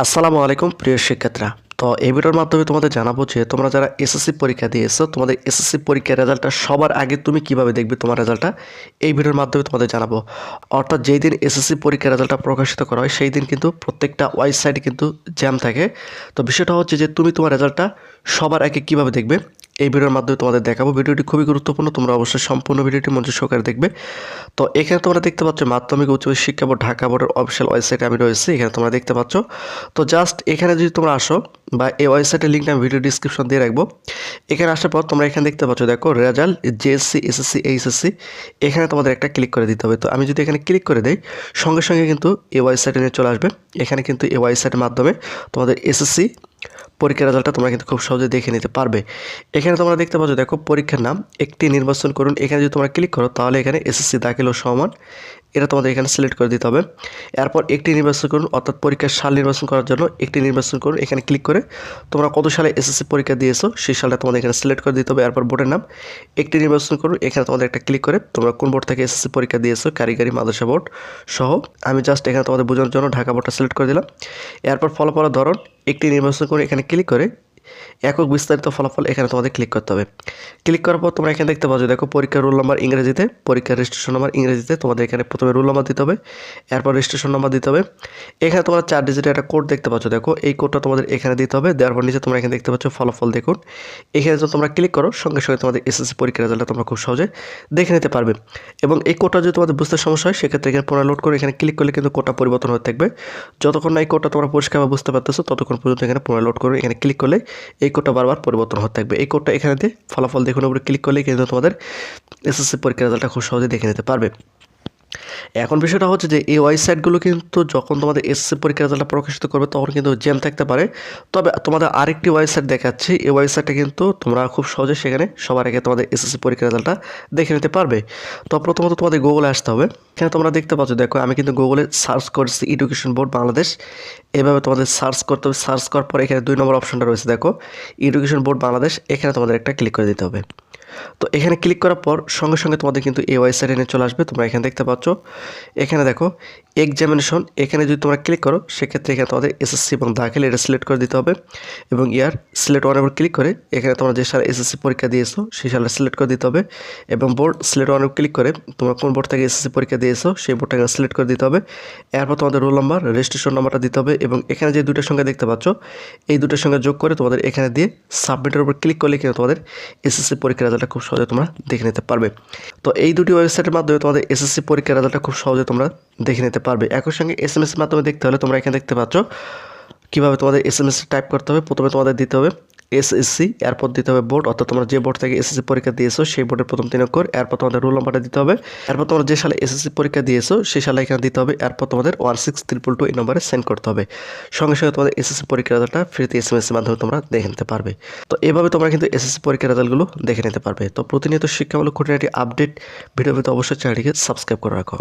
আসসালামু আলাইকুম, প্রিয় শিক্ষার্থীরা। তো এই ভিডিওর মাধ্যমে তোমাদের জানাব যে তোমরা যারা এসএসসি পরীক্ষা দিয়ে দিয়েছ, তোমাদের এসএসসি পরীক্ষার রেজাল্টটা সবার আগে তুমি কীভাবে দেখবে তোমার রেজাল্টটা, এই ভিডিওর মাধ্যমে তোমাদের জানাব। অর্থাৎ যেই দিন এসএসসি পরীক্ষার রেজাল্টটা প্রকাশিত করা হয়, সেই দিন কিন্তু প্রত্যেকটা ওয়েবসাইটে কিন্তু জ্যাম থাকে। তো বিষয়টা হচ্ছে যে তুমি তোমার রেজাল্টটা সবার আগে কীভাবে দেখবে এই ভিডিওর মাধ্যমে তোমাদের দেখাবো। ভিডিওটি খুবই গুরুত্বপূর্ণ, তোমরা অবশ্যই সম্পূর্ণ ভিডিওটি মনোযোগ সহকারে দেখবে। তো এখানে তোমরা দেখতে পাচ্ছ মাধ্যমিক উচ্চ শিক্ষা বোর্ড, ঢাকা বোর্ডের অফিসিয়াল ওয়েবসাইটে আমি রয়েছি, এখানে তোমরা দেখতে পাচ্ছ। তো জাস্ট এখানে যদি তোমরা আসো, বা এই ওয়েবসাইটের লিঙ্কটা আমি ভিডিও ডিসক্রিপশন দিয়ে রাখব। এখানে আসার পর তোমরা এখানে দেখতে পাচ্ছ, দেখো রেজাল্ট জেএসসি এসএসসি এইচএসসি এখানে তোমাদের একটা ক্লিক করে দিতে হবে। তো আমি যদি এখানে ক্লিক করে দেই, সঙ্গে সঙ্গে কিন্তু এই ওয়েবসাইটে নিয়ে চলে আসবে। এখানে কিন্তু এই ওয়েবসাইটের মাধ্যমে তোমাদের এসএসসি পরীক্ষার রেজাল্টটা তোমরা কিন্তু খুব সহজে দেখে নিতে পারবে। এখানে তোমরা দেখতে পাচ্ছ, দেখো পরীক্ষার নাম, একটি নির্বাচন করুন। এখানে যদি তোমরা ক্লিক করো, তাহলে এখানে এসএসসি দাখিল ও সমান। এটা তোমাদের এখানে সিলেক্ট করে দিতে হবে। এরপর একটি নির্বাচন করুন, অর্থাৎ পরীক্ষার সাল নির্বাচন করার জন্য একটি নির্বাচন করুন। এখানে ক্লিক করে তোমরা কত সালে এসএসসি পরীক্ষা দিয়েছ, সেই সালটা তোমাদের এখানে সিলেক্ট করে দিতে হবে। এরপর বোর্ডের নাম। একটি নির্বাচন করুন, এখানে তোমাদের একটা ক্লিক করে তোমরা কোন বোর্ড থেকে এসএসসি পরীক্ষা দিয়েছ, কারিগরি, মাদ্রাসা বোর্ড সহ। আমি জাস্ট এখানে তোমাদের বোঝানোর জন্য ঢাকা বোর্ডটা সিলেক্ট করে দিলাম। এরপর ফলাফলের ধরন। একটি নির্বাচন করে এখানে ক্লিক করে একক বিস্তারিত ফলাফল এখানে তোমাদের ক্লিক করতে হবে। ক্লিক করার পর তোমরা এখানে দেখতে পাচ্ছ দেখো পরীক্ষার রোল নাম্বার ইংরেজিতে, পরীক্ষার রেজিস্ট্রেশন নাম্বার ইংরেজিতে তোমাদের এখানে প্রথমে রোল নাম্বার দিতে হবে, এরপর রেজিস্ট্রেশন নাম্বার দিতে হবে। এখানে তোমরা চার ডিজিটের একটা কোড দেখতে পাচ্ছ, দেখো এই কোডটা তোমাদের এখানে দিতে হবে, দেওয়ার পর নিচে তোমরা এখানে দেখতে পাচ্ছ ফলাফল দেখুন। এখানে যদি তোমরা ক্লিক করো, সঙ্গে সঙ্গে তোমাদের এসএসসি পরীক্ষার রেজাল্টটা তোমরা খুব সহজে দেখে নিতে পারবে। এবং এই কোডটা যদি তোমাদের বুঝতে সমস্যা হয়, সেক্ষেত্রে এখানে পুনরায় লোড করে এখানে ক্লিক করলে কিন্তু কোডটা পরিবর্তন হতে থাকবে। যতক্ষণ না এই কোডটা তোমরা পরিষ্কারভাবে বুঝতে পারতেছো, ততক্ষণ পর্যন্ত এখানে পুনরায় লোড করে এখানে ক্লিক করলে এই কোডটা বারবার পরিবর্তন হতে থাকবে। এই কোডটা এখানেতে ফলাফল দেখুন, উপরে ক্লিক করলে কিন্তু তোমাদের এসএসসি পরীক্ষার রেজাল্টটা খুব সহজে দেখে নিতে পারবে। এখন বিষয়টা হচ্ছে যে এই ওয়েবসাইটগুলো কিন্তু যখন তোমাদের এসএসসি পরীক্ষার রেজাল্টটা প্রকাশিত করবে, তখন কিন্তু জ্যাম থাকতে পারে। তবে তোমাদের আরেকটি ওয়েবসাইট দেখাচ্ছি, এই ওয়েবসাইটটা কিন্তু তোমরা খুব সহজে সেখানে সবার আগে তোমাদের এসএসসি পরীক্ষার রেজাল্টটা দেখে নিতে পারবে। তো প্রথমত তোমাদের গুগলে আসতে হবে। এখানে তোমরা দেখতে পাচ্ছ, দেখো আমি কিন্তু গুগলে সার্চ করছি এডুকেশন বোর্ড বাংলাদেশ এভাবে তোমাদের সার্চ করতে হবে সার্চ করার পর এখানে দুই নম্বর অপশনটা রয়েছে, দেখো। এডুকেশন বোর্ড বাংলাদেশ এখানে তোমাদের একটা ক্লিক করে দিতে হবে। তো এখানে ক্লিক করার পর সঙ্গে সঙ্গে তোমাদের কিন্তু এই ওয়েবসাইটে চলে আসবে, তোমরা এখানে দেখতে পাচ্ছ। এখানে দেখো এক্সামিনেশন এখানে যদি তোমরা ক্লিক করো, সেক্ষেত্রে এখানে তোমাদের এসএসসি এবং দাখিল এটা সিলেক্ট করে দিতে হবে এবং ইয়ার সিলেক্ট ওয়ানের উপর ক্লিক করে এখানে তোমরা যে সালে এসএসসি পরীক্ষা দিয়েছ, সেই সালে সিলেক্ট করে দিতে হবে এবং বোর্ড সিলেক্ট ওয়ানের উপর ক্লিক করে তোমরা কোন বোর্ড থেকে এসএসসি পরীক্ষা দিয়েছ, সেই বোর্ডটা এখানে সিলেক্ট করে দিতে হবে। এরপর তোমাদের রোল নাম্বার রেজিস্ট্রেশন নাম্বারটা দিতে হবে এবং এখানে যে দুটোর সঙ্গে দেখতে পাচ্ছ, এই দুটোর সঙ্গে যোগ করে তোমাদের এখানে দিয়ে সাবমিটের উপর ক্লিক করলে কিন্তু তোমাদের এসএসসি পরীক্ষার রেজাল্টটা খুব সহজে তোমরা দেখে নিতে পারবে। তো এই দুটি ওয়েবসাইটের মাধ্যমে তোমাদের এসএসসি পরীক্ষার রেজাল্টটা খুব সহজে তোমরা দেখে নিতে পারবে। একই সঙ্গে এস এম এসের মাধ্যমে দেখতে হলে তোমরা এখানে দেখতে পাচ্ছ কীভাবে তোমাদের এস এম এস টাইপ করতে হবে। প্রথমে তোমাদের দিতে হবে এসএসসি এরপর দিতে হবে বোর্ড অর্থাৎ তোমরা যে বোর্ড থেকে এসএসসি পরীক্ষা দিয়েছ, সেই বোর্ডের প্রথম তিন অক্ষর, এরপর তোমাদের রোল নাম্বারটা দিতে হবে। এরপর তোমরা যে সালে এসএসসি পরীক্ষা দিয়েছ, সেই সালে এখানে দিতে হবে, এরপর তোমাদের ওয়ান সিক্স ত্রিপুল টু এই নম্বরে সেন্ড করতে হবে। সঙ্গে সঙ্গে তোমাদের এসএসসি পরীক্ষার রেজাল্টটা ফ্রিতে এস এম এসের মাধ্যমে তোমরা দেখে নিতে পারবে। তো এভাবে তোমরা কিন্তু এসএসসি পরীক্ষার রেজাল্টগুলো দেখে নিতে পারবে। তো প্রতিনিয়ত শিক্ষামূলক খুঁটিনাটি আপডেট ভিডিও পেতে অবশ্যই চ্যানেলটিকে সাবস্ক্রাইব করে রাখো।